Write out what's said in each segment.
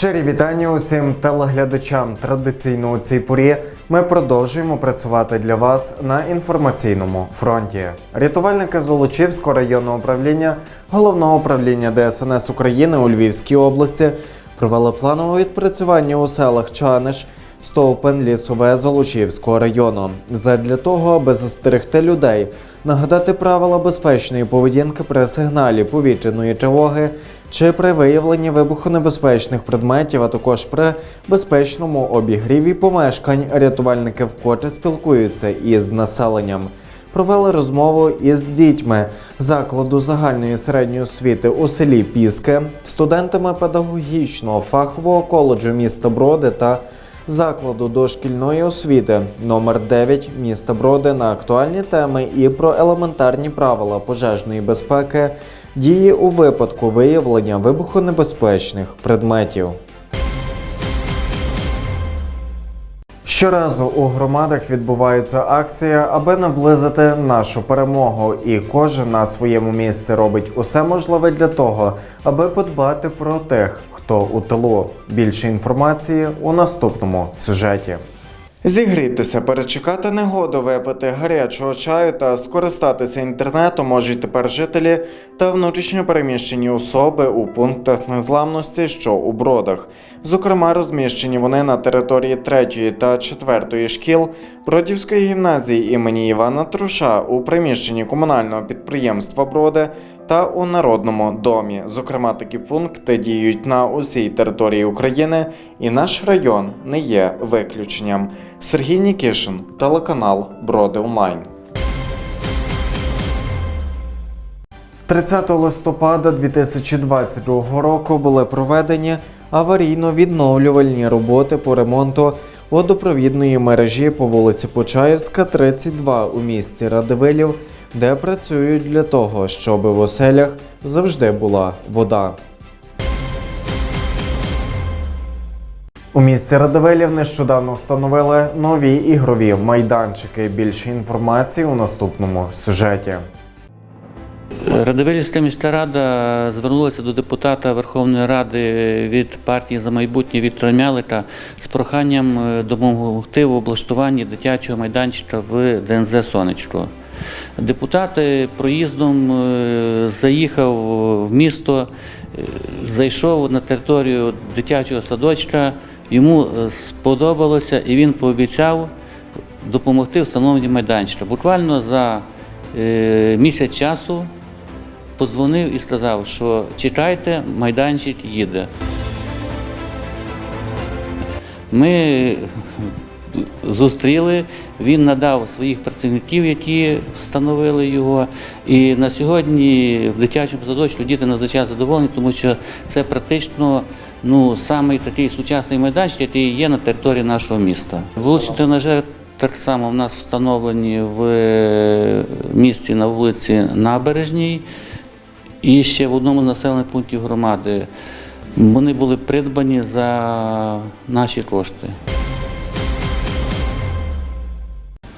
Щирі вітання усім телеглядачам. Традиційно у цій порі ми продовжуємо працювати для вас на інформаційному фронті. Рятувальники Золочівського районного управління головного управління ДСНС України у Львівській області провели планове відпрацювання у селах Чаниш, Стовпен, Лісове Золочівського району. Задля того, аби застерегти людей, нагадати правила безпечної поведінки при сигналі повітряної тривоги чи при виявленні вибухонебезпечних предметів, а також при безпечному обігріві помешкань, рятувальники вкотре спілкуються із населенням. Провели розмову із дітьми закладу загальної середньої освіти у селі Піски, студентами педагогічного фахового коледжу міста Броди та закладу дошкільної освіти номер 9 міста Броди на актуальні теми і про елементарні правила пожежної безпеки, дії у випадку виявлення вибухонебезпечних предметів. Щоразу у громадах відбувається акція, аби наблизити нашу перемогу, і кожен на своєму місці робить усе можливе для того, аби подбати про тих, хто у тилу. Більше інформації у наступному сюжеті. Зігрітися, перечекати негоду, випити гарячого чаю та скористатися інтернетом можуть тепер жителі та внутрішньо переміщені особи у пунктах незламності, що у бродах. Зокрема, розміщені вони на території 3 та 4 шкіл Бродівської гімназії імені Івана Труша у приміщенні комунального підприємства Броди та у Народному домі. Зокрема, такі пункти діють на усій території України, і наш район не є виключенням. Сергій Нікішин, телеканал Броди Онлайн. 30 листопада 2022 року були проведені аварійно-відновлювальні роботи по ремонту водопровідної мережі по вулиці Почаївська, 32 у місті Радивилів, де працюють для того, щоб в оселях завжди була вода. У місті Радивилів нещодавно встановили нові ігрові майданчики. Більше інформації у наступному сюжеті. Радивилівська міська рада звернулася до депутата Верховної Ради від партії за майбутнє Віктора Мялика з проханням е, допомогти в облаштуванні дитячого майданчика в ДНЗ Сонечко. Депутат е, проїздом е, заїхав в місто, зайшов на територію дитячого садочка, йому сподобалося і він пообіцяв допомогти встановленні майданчика. Буквально за місяць часу подзвонив і сказав, що чекайте, майданчик їде. Ми зустріли, він надав своїх працівників, які встановили його. І на сьогодні в дитячому садочку діти надзвичайно задоволені, тому що це практично ну, самий такий сучасний майданчик, який є на території нашого міста. Вуличні тренажери так само в нас встановлені в е, місті на вулиці Набережній. І ще в одному з населених пунктів громади вони були придбані за наші кошти.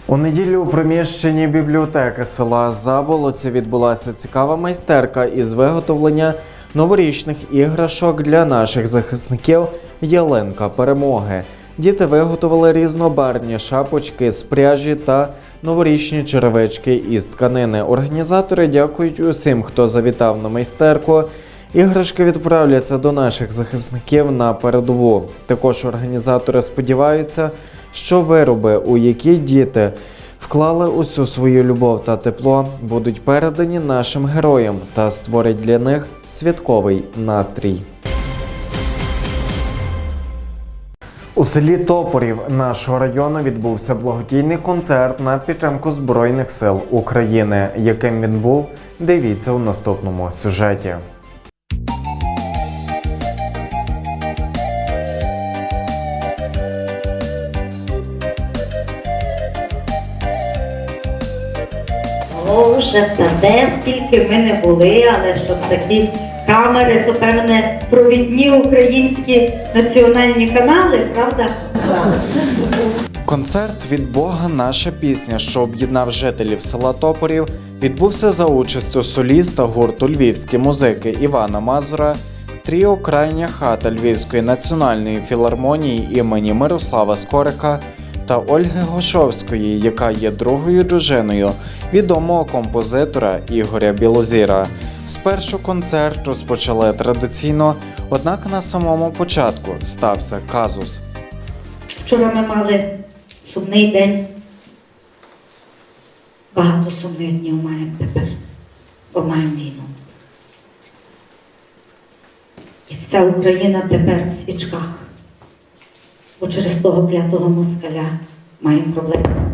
У неділю у приміщенні бібліотеки села Заболоці відбулася цікава майстерка із виготовлення новорічних іграшок для наших захисників Ялинка перемоги. Діти виготовили різнобарвні шапочки з пряжі та новорічні черевички із тканини. Організатори дякують усім, хто завітав на майстерку. Іграшки відправляться до наших захисників на передову. Також організатори сподіваються, що вироби, у які діти вклали усю свою любов та тепло, будуть передані нашим героям та створять для них святковий настрій. У селі Топорів нашого району відбувся благодійний концерт на підтримку Збройних сил України. Яким він був, дивіться у наступному сюжеті. Та де тільки ми не були, але щоб такі камери, то певне провідні українські національні канали, правда? Концерт від Бога наша пісня, що об'єднав жителів села Топорів, відбувся за участю соліста гурту Львівські музики Івана Мазура, тріо Крайня хата Львівської національної філармонії імені Мирослава Скорика та Ольги Гошовської, яка є другою дружиною відомого композитора Ігоря Білозіра. Спершу концерт розпочали традиційно, однак на самому початку стався казус. Вчора ми мали сумний день. Багато сумних днів маємо тепер, бо маємо війну. І вся Україна тепер в свічках, бо через того клятого москаля маємо проблеми.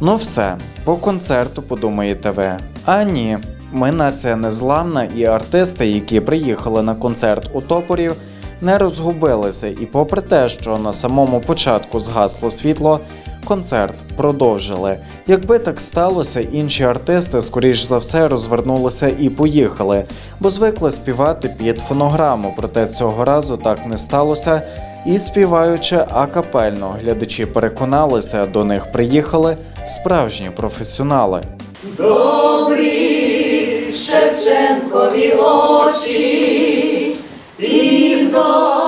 Ну все, по концерту подумаєте ви. А ні, ми нація незламна і артисти, які приїхали на концерт у Топорів, не розгубилися. І попри те, що на самому початку згасло світло, концерт продовжили. Якби так сталося, інші артисти, скоріш за все, розвернулися і поїхали, бо звикли співати під фонограму. Проте цього разу так не сталося. І співаючи акапельно, глядачі переконалися, до них приїхали справжні професіонали. Добрі Шевченкові очі і золоте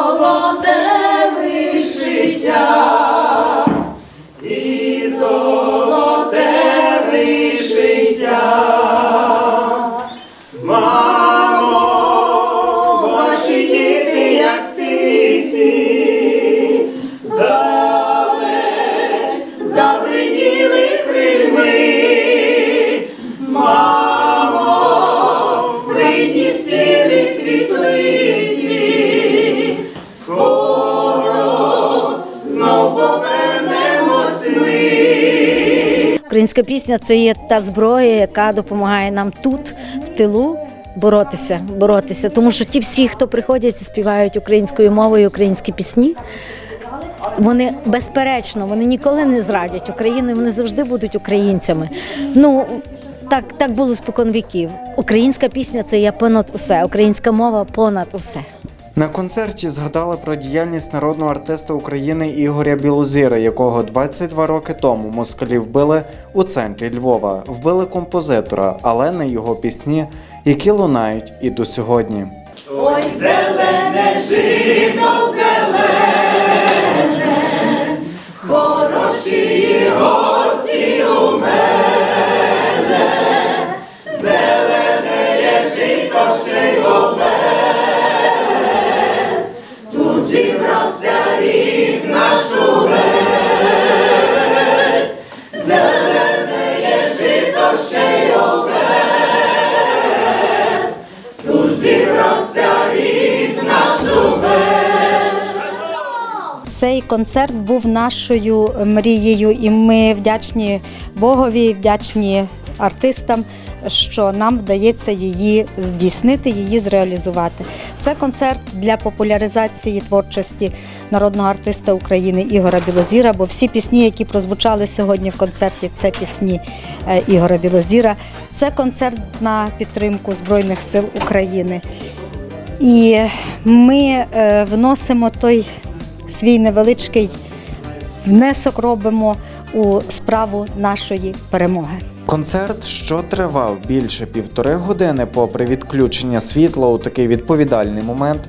Українська пісня це є та зброя, яка допомагає нам тут, в тилу, боротися, боротися. Тому що ті всі, хто приходять і співають українською мовою українські пісні, вони безперечно, вони ніколи не зрадять Україну, вони завжди будуть українцями. Ну так, так було спокон віків. Українська пісня це є понад усе, українська мова понад усе. На концерті згадали про діяльність народного артиста України Ігоря Білозіра, якого 22 роки тому москалі вбили у центрі Львова. Вбили композитора, але не його пісні, які лунають і до сьогодні. Ой, зелене жито, зелене, хороші гості у мене, зелене жито, ще й Цей концерт був нашою мрією, і ми вдячні Богові, вдячні артистам, що нам вдається її здійснити, її зреалізувати. Це концерт для популяризації творчості народного артиста України Ігора Білозіра, бо всі пісні, які прозвучали сьогодні в концерті, це пісні е, Ігора Білозіра. Це концерт на підтримку Збройних сил України. І ми е, вносимо той свій невеличкий внесок робимо у справу нашої перемоги. Концерт, що тривав більше півтори години, попри відключення світла у такий відповідальний момент,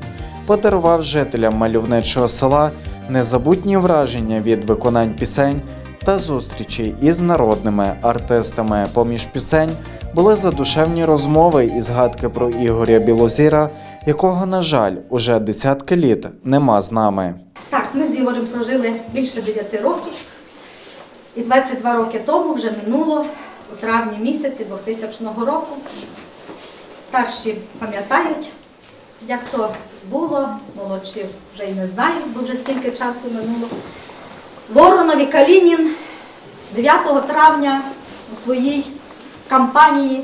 подарував жителям мальовничого села незабутні враження від виконань пісень та зустрічей із народними артистами. Поміж пісень були задушевні розмови і згадки про Ігоря Білозіра, якого, на жаль, уже десятки літ нема з нами. Так, ми з Ігорем прожили більше 9 років. І 22 роки тому вже минуло у травні місяці 2000 року. Старші пам'ятають, як то було, молодші вже й не знають, бо вже стільки часу минуло. Воронов і Калінін 9 травня у своїй кампанії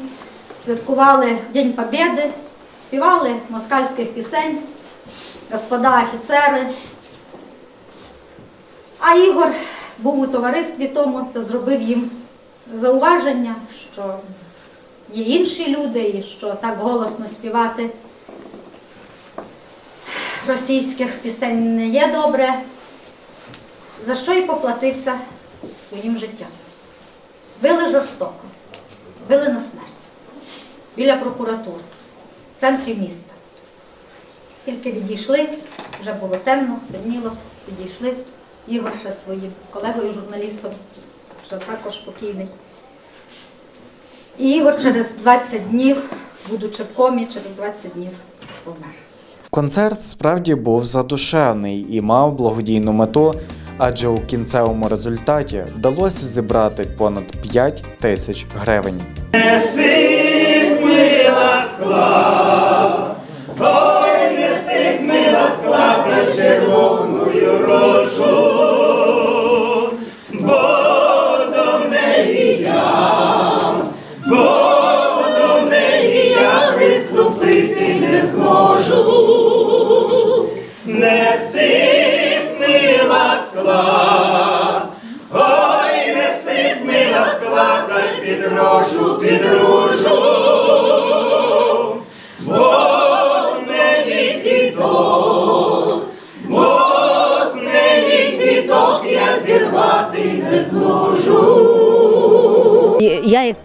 святкували День Побєди, співали москальських пісень, господа офіцери. А Ігор був у товаристві тому та зробив їм зауваження, що є інші люди і що так голосно співати російських пісень не є добре, за що і поплатився своїм життям. Били жорстоко, били на смерть біля прокуратури, в центрі міста. Тільки відійшли, вже було темно, стемніло, відійшли. Ігор ще своїм колегою, журналістом, вже також покійний. І Ігор через 20 днів, будучи в комі, через 20 днів помер. Концерт справді був задушевний і мав благодійну мету, адже у кінцевому результаті вдалося зібрати понад 5 тисяч гривень. Приступити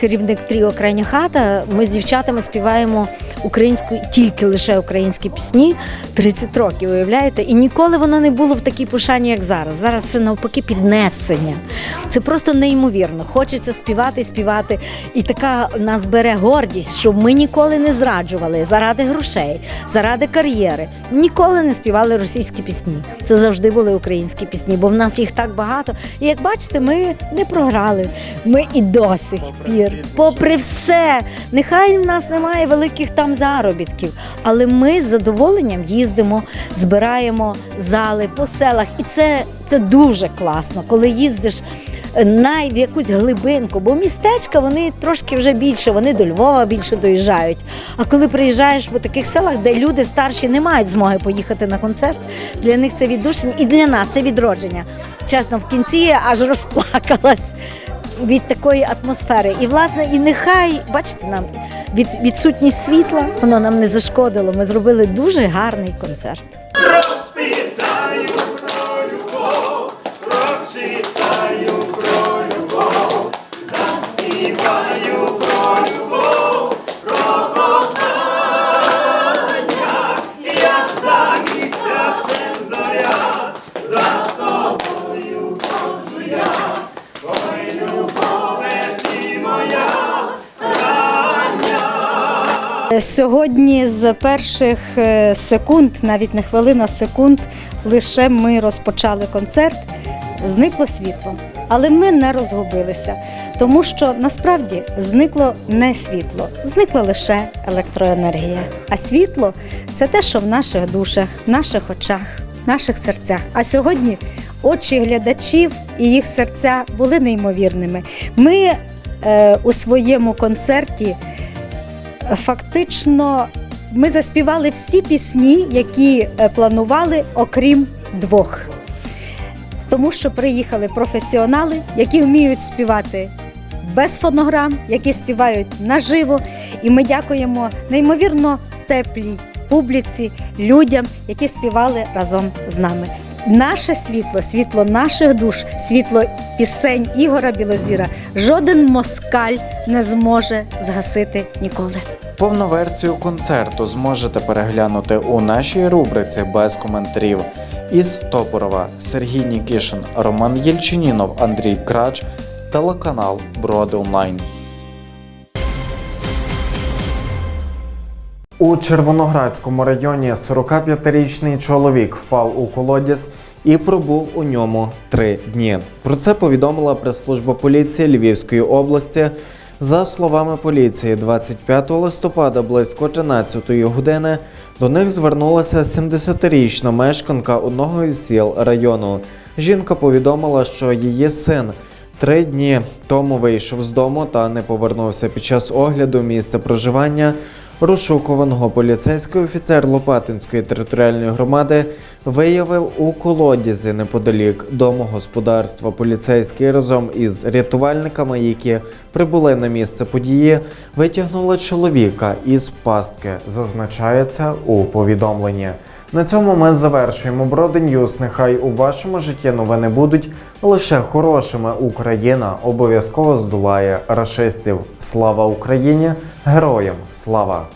керівник тріо Крайня хата, ми з дівчатами співаємо українську тільки лише українські пісні 30 років. Уявляєте? І ніколи воно не було в такій пошані, як зараз. Зараз це навпаки піднесення. Це просто неймовірно. Хочеться співати, співати. І така нас бере гордість, що ми ніколи не зраджували заради грошей, заради кар'єри. Ніколи не співали російські пісні. Це завжди були українські пісні, бо в нас їх так багато. І як бачите, ми не програли. Ми і до сих пір, попри все, нехай в нас немає великих там заробітків, але ми з задоволенням їздимо, збираємо зали по селах, і це, це дуже класно, коли їздиш. е, На в якусь глибинку, бо містечка вони трошки вже більше, вони до Львова більше доїжджають. А коли приїжджаєш по таких селах, де люди старші не мають змоги поїхати на концерт, для них це віддушення і для нас це відродження. Чесно, в кінці я аж розплакалась від такої атмосфери. І власне, і нехай, бачите, нам від відсутність світла воно нам не зашкодило. Ми зробили дуже гарний концерт. Сьогодні з перших е, секунд, навіть не хвилина секунд, лише ми розпочали концерт, зникло світло. Але ми не розгубилися, тому що насправді зникло не світло, зникла лише електроенергія. А світло це те, що в наших душах, в наших очах, наших серцях. А сьогодні очі глядачів і їх серця були неймовірними. Ми е, у своєму концерті фактично ми заспівали всі пісні, які е, планували, окрім двох. Тому що приїхали професіонали, які вміють співати без фонограм, які співають наживо. І ми дякуємо неймовірно теплій публіці, людям, які співали разом з нами. Наше світло, світло наших душ, світло пісень Ігора Білозіра жоден москаль не зможе згасити ніколи. Повну версію концерту зможете переглянути у нашій рубриці без коментарів. Із Топорова Сергій Нікішин, Роман Єльчинінов, Андрій Крач, телеканал Броди Онлайн. У Червоноградському районі 45-річний чоловік впав у колодязь і пробув у ньому три дні. Про це повідомила прес-служба поліції Львівської області. За словами поліції, 25 листопада близько 13-ї години до них звернулася 70-річна мешканка одного із сіл району. Жінка повідомила, що її син три дні тому вийшов з дому та не повернувся під час огляду місця проживання. Розшукуваного поліцейський офіцер Лопатинської територіальної громади виявив у колодязі неподалік домогосподарства. поліцейський разом із рятувальниками, які прибули на місце події, витягнули чоловіка із пастки. Зазначається у повідомленні. На цьому ми завершуємо Броди Ньюс. Нехай у вашому житті новини будуть лише хорошими. Україна обов'язково здолає рашистів. Слава Україні! Героям слава!